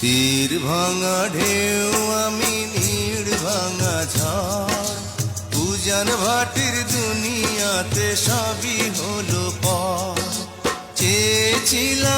তীর ভাঙা ঢেউ আমি নীড় ভাঙা ঝড়। পূজন ভাটির দুনিয়াতে সবই হলো পর চেয়েছিলাম